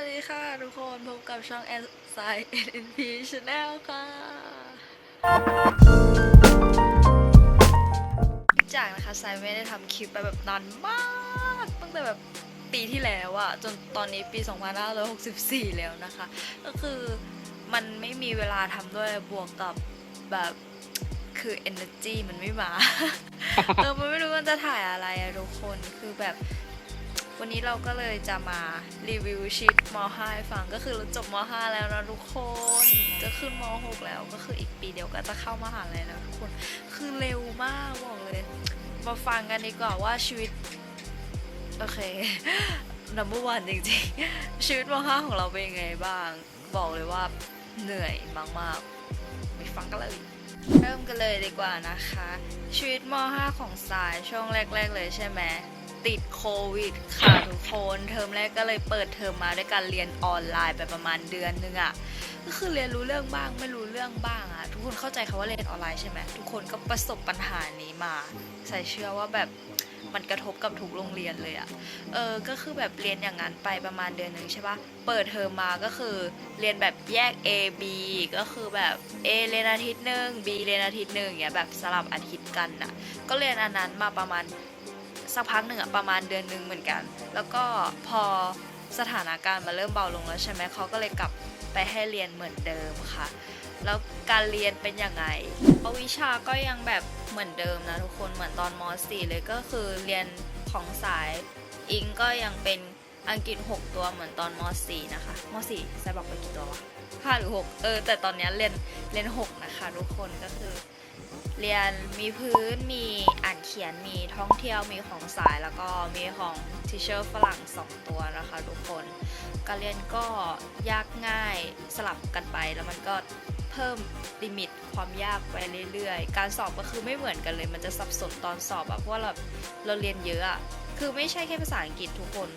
วัสดีค่ะทุกคนพบกับช่อง s อ i NNP Channel ค่ะ จากนะคะไซไม่ได้ทำคลิปไปแบบนานมาก ตั้งแต่แบบปีที่แล้วอะจนตอนนี้ปี 2564 แล้วนะคะ ก็คือมันไม่มีเวลาทำด้วยบวกกับแบบคือ energy มันไม่มา เออ มันไม่รู้มันจะถ่ายอะไรอะทุกคนคือแบบวันนี้เราก็เลยจะมารีวิวชีต ม .5 ให้ฟังก็คือเราจบม .5 แล้วนะทุกคนจะขึ้นม .6 แล้วก็คืออีกปีเดียวก็จะเข้ามหาลัยแล้วทุกคนคือเร็วมากบอกเลย มาฟังกันดีกว่าว่าชีวิต โอเค number one จริงๆ ชีวิตม .5 ของเราเป็นยังไงบ้าง บอกเลยว่าเหนื่อยมากๆไปฟังกันเลยเริ่มกันเลยดีกว่านะคะ ชีวิตม .5 ของสายช่วงแรก ๆ เลยใช่ไหม ติดโควิดค่ะทุกคนเทอมแรกก็เลยเปิดเทอมมาด้วยการเรียนออนไลน์ไปประมาณเดือนนึงอะ่ะก็คือเรียนรู้เรื่องบ้างไม่รู้เรื่องบ้างอะ่ะทุกคนเข้าใจคาว่าเรียนออนไลน์ใช่ไหมทุกคนก็ประสบปัญหานี้มาใส่เชื่อว่าแบบมันกระทบกับทุกโรงเรียนเลยอะ่ะ เออ ก็คือแบบเรียนอย่างนั้นไปประมาณเดือนหนึ่งใช่ปะเปิดเทอมมาก็คือเรียนแบบแยก A B ก็คือแบบ A เรียนอาทิตย์หนึ่ง B เรียนอาทิตย์หนึ่งอย่างเงี้ยแบบสลับอาทิตย์กันน่ะ ก็เรียนอันนั้นมาประมาณ สักพักหนึ่งอะประมาณเดือนหนึ่งเหมือนกัน แล้วก็พอสถานการณ์มาเริ่มเบาลงแล้วใช่ไหมเขาก็เลยกลับไปให้เรียนเหมือนเดิมค่ะ แล้วการเรียนเป็นยังไงวิชาก็ยังแบบเหมือนเดิมนะทุกคนเหมือนตอนม .4 เลยก็คือเรียนของสายอิงก็ยังเป็นอังกฤษ 6 ตัวเหมือนตอนม .4 นะคะม .4 ใส่บอกไปกี่ตัววะ5หรือ 6 เออ แต่ตอนเนี้ยเรียนเรียน 6 นะคะ ทุกคนก็คือ เรียนมีพื้นมีอ่านเขียนมีท่องเที่ยวมีของสายแล้วก็มีของทิเชอร์ฝรั่ง 2 ตัวนะคะทุกคนการเรียนก็ยากง่ายสลับกันไปแล้วมันก็เพิ่มลิมิตความยากไปเรื่อยๆ การสอบก็คือไม่เหมือนกันเลย มันจะสับสนตอนสอบอะเพราะว่าเราเราเรียนเยอะอะคือไม่ใช่แค่ภาษาอังกฤษทุกคน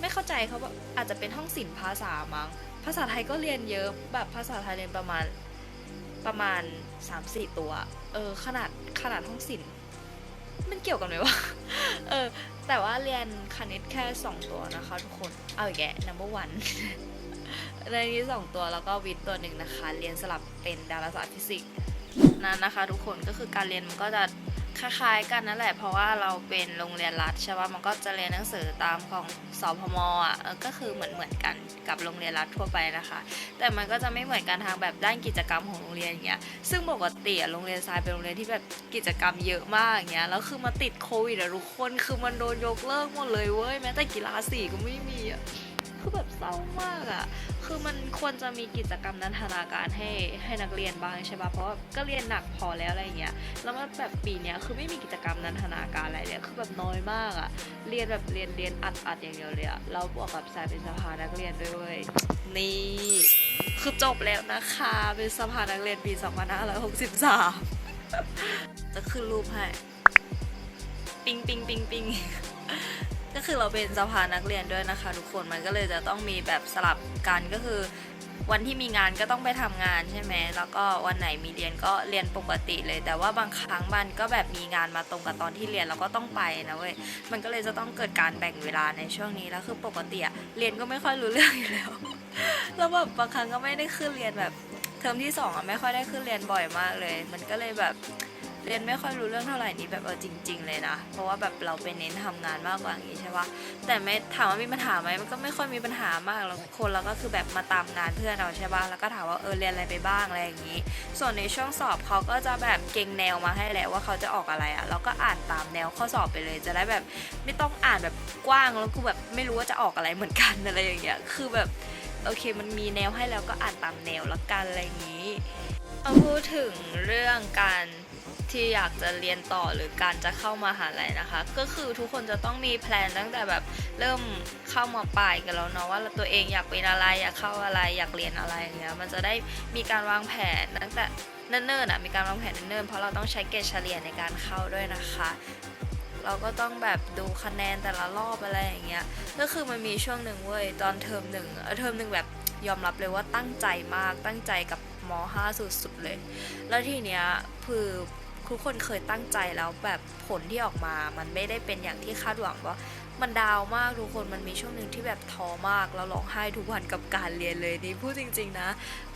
ไม่เข้าใจเขาว่าอาจจะเป็นท่องศิลป์ภาษามั้งภาษาไทยก็เรียนเยอะแบบภาษาไทยเรียนประมาณ ประมาณ3-4ตัว เออ ขนาดขนาดท่องศิลป์มันเกี่ยวกันไหมวะ เออ แต่ว่าเรียนคณิตแค่2ตัวนะคะทุกคน เอาอีกแก number one ในนี้2ตัวแล้วก็วิทย์ตัวหนึ่งนะคะ เรียนสลับเป็นดาราศาสตร์ฟิสิกส์นั่นนะคะ ทุกคนก็คือการเรียนมันก็จะ คล้ายๆกันนั่นแหละ เพราะว่าเราเป็นโรงเรียนรัฐใช่ป่ะมันก็จะเรียนหนังสือตามของสพมอะก็คือเหมือนเหมือนๆกันกับโรงเรียนรัฐทั่วไปนะคะ แต่มันก็จะไม่เหมือนกันทางแบบด้านกิจกรรมของโรงเรียนอย่างเงี้ยซึ่งปกติโรงเรียนทรายเป็นโรงเรียนที่แบบกิจกรรมเยอะมากอย่างเงี้ยแล้วคือมาติดโควิดอะทุกคนคือมันโดนยกเลิกหมดเลยเว้ยแม้แต่กีฬาสีก็ไม่มีอะคือแบบเศร้ามากอะ คือมันควรจะมีกิจกรรมนันทนาการให้ให้นักเรียนบ้างใช่ปะเพราะว่าก็เรียนหนักพอแล้วอะไรเงี้ย แล้วมาแบบปีเนี้ยคือไม่มีกิจกรรมนันทนาการอะไรเลยคือแบบน้อยมากอะเรียนแบบเรียนเรียนอัดอัดอย่างเดียวเลยอะแล้วบวกกับสายเป็นสภานักเรียนด้วยเว้ยนี่คือจบแล้วนะคะ เป็นสภานักเรียนปี 2563 จะขึ้นรูปให้ ปิงปิงปิงปิง ก็คือเราเป็นสภานักเรียนด้วยนะคะ ทุกคนมันก็เลยจะต้องมีแบบสลับกันก็คือ วันที่มีงานก็ต้องไปทำงานใช่ไหมแล้วก็วันไหนมีเรียนก็เรียนปกติเลย แต่ว่าบางครั้งมันก็แบบมีงานมาตรงกับตอนที่เรียนเราก็ต้องไปนะเว้ยมันก็เลยจะต้องเกิดการแบ่งเวลาในช่วงนี้แล้วคือปกติอะเรียนก็ไม่ค่อยรู้เรื่องอยู่แล้วแล้วแบบบางครั้งก็ไม่ได้ขึ้นเรียนแบบเทอมที่สองอะไม่ค่อยได้ขึ้นเรียนบ่อยมากเลย มันก็เลยแบบ เรียนไม่ค่อยรู้เรื่องเท่าไหร่นี้แบบเออจริง ๆ เลยนะ เพราะว่าแบบเราไปเน้นทำงานมากกว่าอย่างนี้ใช่ปะแต่ไม่ถามว่ามีปัญหาไหมมันก็ไม่ค่อยมีปัญหามากแล้วคนเราก็คือแบบมาตามงานเพื่อนเราใช่ปะแล้วก็ถามว่าเออเรียนอะไรไปบ้างอะไรอย่างนี้ ส่วนในช่วงสอบเขาก็จะแบบเก่งแนวมาให้แล้วว่าเขาจะออกอะไรอะเราก็อ่านตามแนวข้อสอบไปเลยจะได้แบบไม่ต้องอ่านแบบกว้างแล้วกูแบบไม่รู้ว่าจะออกอะไรเหมือนกันอะไรอย่างเงี้ยคือแบบโอเคมันมีแนวให้แล้วก็อ่านตามแนวละกันอะไรอย่างนี้เอาพูดถึงเรื่องการ ที่อยากจะเรียนต่อหรือการจะเข้ามาหาลัยนะคะ ก็คือทุกคนจะต้องมีแพลนตั้งแต่แบบเริ่มเข้ามาปลายกันแล้วเนาะว่าตัวเองอยากเป็นอะไรอยากเข้าอะไรอยากเรียนอะไรอย่างเงี้ยมันจะได้มีการวางแผนตั้งแต่เนิ่นๆอะมีการวางแผนเนิ่นๆเพราะเราต้องใช้เกรดเฉลี่ยในการเข้าด้วยนะคะ เราก็ต้องแบบดูคะแนนแต่ละรอบอะไรอย่างเงี้ยก็คือมันมีช่วงหนึ่งเว้ยตอนเทอมหนึ่งเออเทอมหนึ่งแบบยอมรับเลยว่าตั้งใจมากตั้งใจกับม .5 สุดๆเลย แล้วทีเนี้ยคือ ทุกคนเคยตั้งใจแล้วแบบผลที่ออกมา มันไม่ได้เป็นอย่างที่คาดหวังว่ามันดาวมากทุกคนมันมีช่วงหนึ่งที่แบบท้อมากแล้วร้องไห้ทุกวันกับการเรียนเลยนี่พูดจริง ๆนะ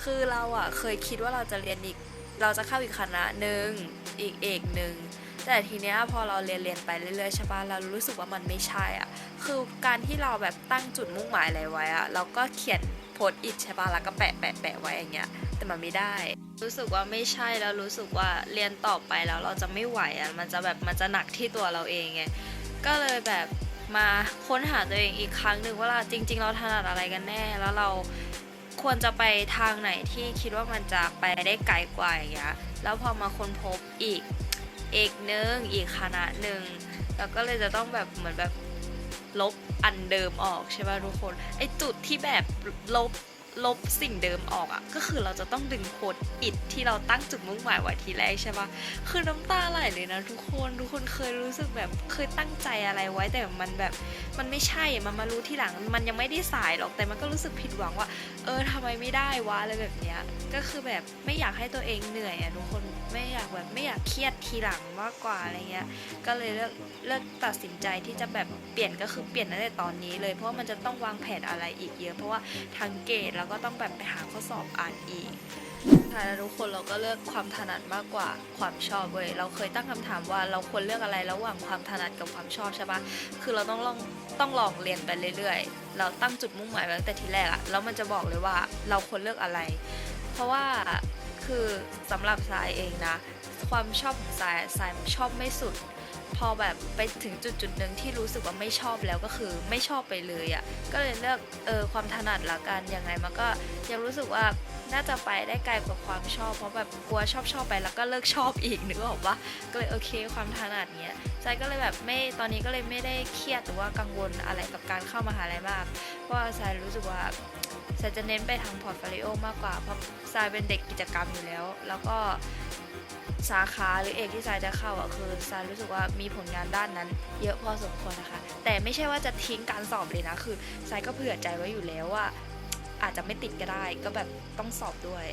คือเราอะเคยคิดว่าเราจะเรียนอีก เราจะเข้าอีกคณะหนึ่งอีกเอกหนึ่งแต่ทีเนี้ยพอเราเรียนเรียนไปเรื่อยๆใช่ปะเรารู้สึกว่ามันไม่ใช่อะคือการที่เราแบบตั้งจุดมุ่งหมายอะไรไว้อะเราก็เขียน พสต์อิทใช่ปะแล้วก็แปะแปะแปะไว้อย่างเงี้ย แต่มันไม่ได้ รู้สึกว่าไม่ใช่แล้วรู้สึกว่าเรียนต่อไปแล้วเราจะไม่ไหวอะ มันจะแบบมันจะหนักที่ตัวเราเองไง ก็เลยแบบมาค้นหาตัวเองอีกครั้งหนึ่งว่าเราจริง ๆ เราถนัดอะไรกันแน่ แล้วเราควรจะไปทางไหนที่คิดว่ามันจะไปได้ไกลกว่าอย่างเงี้ย แล้วพอมาค้นพบอีกเอกหนึ่งอีกคณะหนึ่งเราก็เลยจะต้องแบบเหมือนแบบลบ อันเดิมออกใช่ป่ะทุกคน ไอจุดที่แบบลบ ลบสิ่งเดิมออกอะ่ะ ก็คือเราจะต้องดึงโคดอิดที่เราตั้งจุดมุ่งหมายไว้ทีแรกใช่ปะคือน้ำตาไหลเลยนะทุกคนทุกคนเคยรู้สึกแบบเคยตั้งใจอะไรไว้แต่มันแบบมันไม่ใช่มันมารู้ทีหลัง มันยังไม่ได้สายหรอกแต่มันก็รู้สึกผิดหวังว่า เออทำไมไม่ได้วะอะไรแบบเนี้ยก็คือแบบไม่อยากให้ตัวเองเหนื่อยอะทุกคนไม่อยากแบบไม่อยากเครียดทีหลังมากกว่าอะไรเงี้ยก็เลยเลือกเลือกตัดสินใจที่จะแบบเปลี่ยนก็คือเปลี่ยนตั้งแต่ตอนนี้เลยเพราะว่ามันจะต้องวางแผนอะไรอีกเยอะ เพราะว่าทางเกรดแล้วก็ต้องแบบไปหาข้อสอบอ่านอีกท้ายแล้วทุกคนเราก็เลือกความถนัดมากกว่าความชอบเว้ยเราเคยตั้งคำถามว่าเราควรเลือกอะไรระหว่างความถนัดกับความชอบใช่ปะคือเราต้องลองต้องลองเรียนไปเรื่อยๆ เราตั้งจุดมุ่งหมายไว้ตั้งแต่ทีแรกอะแล้วมันจะบอกเลยว่าเราควรเลือกอะไร เพราะว่าคือสำหรับสายเองนะ ความชอบของสายสายชอบไม่สุด พอแบบไปถึงจุดจุดหนึ่งที่รู้สึกว่าไม่ชอบแล้วก็คือไม่ชอบไปเลยอะ่ะก็เลยเลือกเออความถนัดละกันยังไงมันก็ยังรู้สึกว่า น่าจะไปได้ไกลกว่าความชอบเพราะแบบกลัวชอบชอบไปแล้วก็เลิกชอบอีกนึกออกปะก็เลยโอเคความถนัดเนี้ยใจก็เลยแบบไม่ตอนนี้ก็เลยไม่ได้เครียดหรือว่ากังวลอะไรกับการเข้ามาหาลัยมาก เพราะว่าใจรู้สึกว่าใจจะเน้นไปทางพอร์ตโฟลิโอมากกว่าเพราะใจเป็นเด็กกิจกรรมอยู่แล้ว แล้วก็สาขาหรือเอกที่ทรายจะเข้าอะคือทรายรู้สึกว่ามีผลงานด้านนั้น เยอะพอสมควรนะคะ แต่ไม่ใช่ว่าจะทิ้งการสอบเลยนะคือทรายก็เผื่อใจไว้อยู่แล้วว่า อาจจะไม่ติดก็ได้ ก็แบบต้องสอบด้วย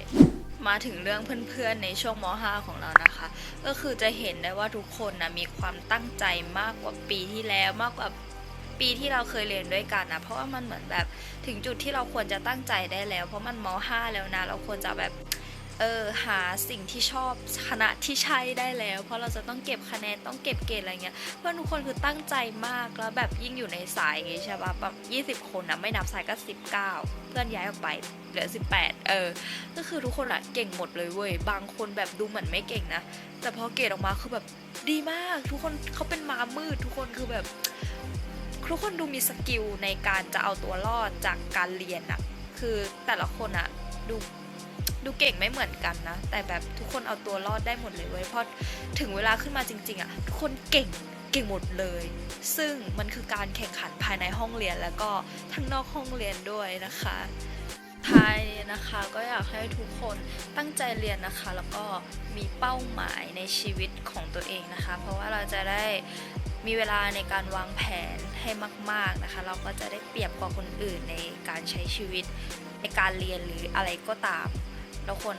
มาถึงเรื่องเพื่อนๆในช่วงม .5 ของเรานะคะ ก็คือจะเห็นได้ว่าทุกคนนะมีความตั้งใจมากกว่าปีที่แล้วมากกว่าปีที่เราเคยเรียนด้วยกันนะเพราะว่ามันเหมือนแบบถึงจุดที่เราควรจะตั้งใจได้แล้ว เพราะมันม .5 แล้วนะ เราควรจะแบบ เออหาสิ่งที่ชอบคณะที่ใช่ได้แล้ว เพราะเราจะต้องเก็บคะแนนต้องเก็บเกรดอะไรเงี้ยเพื่อนทุกคนคือตั้งใจมากแล้วแบบยิ่งอยู่ในสายอย่างงี้ใช่ปะแบบ20คนนะไม่นับสายก็19เพื่อนย้ายออกไปเหลือ18เออ ก็คือทุกคนอะเก่งหมดเลยเว้ยบางคนแบบดูเหมือนไม่เก่งนะแต่พอเกรดออกมาคือแบบดีมาก ทุกคนเขาเป็นมามืดทุกคนคือแบบ ทุกคนดูมีสกิลในการจะเอาตัวรอดจากการเรียนอะคือแต่ละคนอะดู ดูเก่งไม่เหมือนกันนะ แต่แบบทุกคนเอาตัวรอดได้หมดเลยเว้ยพราะถึงเวลาขึ้นมาจริง ๆอะ่ะทุกคนเก่งเก่งหมดเลย ซึ่งมันคือการแข่งขันภายในห้องเรียนแล้วก็ทั้งนอกห้องเรียนด้วยนะคะท้ายนี้นะคะก็อยากให้ทุกคนตั้งใจเรียนนะคะ แล้วก็มีเป้าหมายในชีวิตของตัวเองนะคะ เพราะว่าเราจะได้มีเวลาในการวางแผนให้มาก ๆนะคะ เราก็จะได้เปรียบกว่าคนอื่นในการใช้ชีวิตในการเรียนหรืออะไรก็ตาม เราควร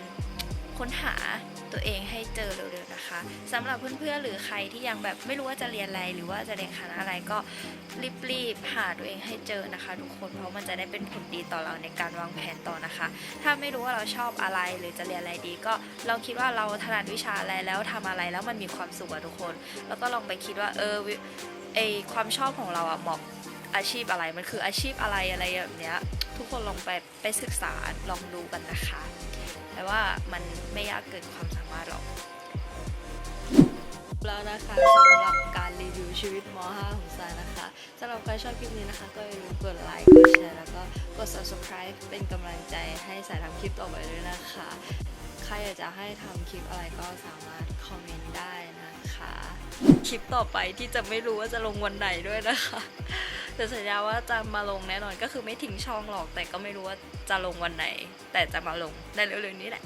ค้นหาตัวเองให้เจอเร็วๆนะคะสำหรับเพื่อนๆหรือใครที่ยังแบบไม่รู้ว่าจะเรียนอะไรหรือว่าจะเรียนคณะอะไรก็รีบๆหาตัวเองให้เจอนะคะทุกคนเพราะมันจะได้เป็นผลดีต่อเราในการวางแผนต่อนะคะ ถ้าไม่รู้ว่าเราชอบอะไรหรือจะเรียนอะไรดี ก็เราคิดว่าเราถนัดวิชาอะไรแล้วทำอะไรแล้วมันมีความสุขอะทุกคน แล้วก็ลองไปคิดว่าเออไอความชอบของเราอะเหมาะอาชีพอะไรมันคืออาชีพอะไรอะไรแบบเนี้ยทุกคนลองไปไปศึกษาลองดูกันนะคะ มันไม่ยากเกินความสามารถหรอก แล้วนะคะสำหรับการรีวิวชีวิตม .5 ของซายนะคะสำหรับใครชอบคลิปนี้นะคะ ก็อย่าลืมกดไลค์กดแชร์แล้วก็กด subscribe เป็นกำลังใจให้สายทำคลิปต่อไปด้วยนะคะ ใครอยากจะให้ทำคลิปอะไรก็สามารถคอมเมนต์ได้นะคะคลิปต่อไปที่จะไม่รู้ว่าจะลงวันไหนด้วยนะคะแต่สัญญาว่าจะมาลงแน่นอนก็คือไม่ทิ้งช่องหรอกแต่ก็ไม่รู้ว่าจะลงวันไหน แต่จะมาลงในเร็วๆนี้แหละ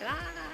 Lá.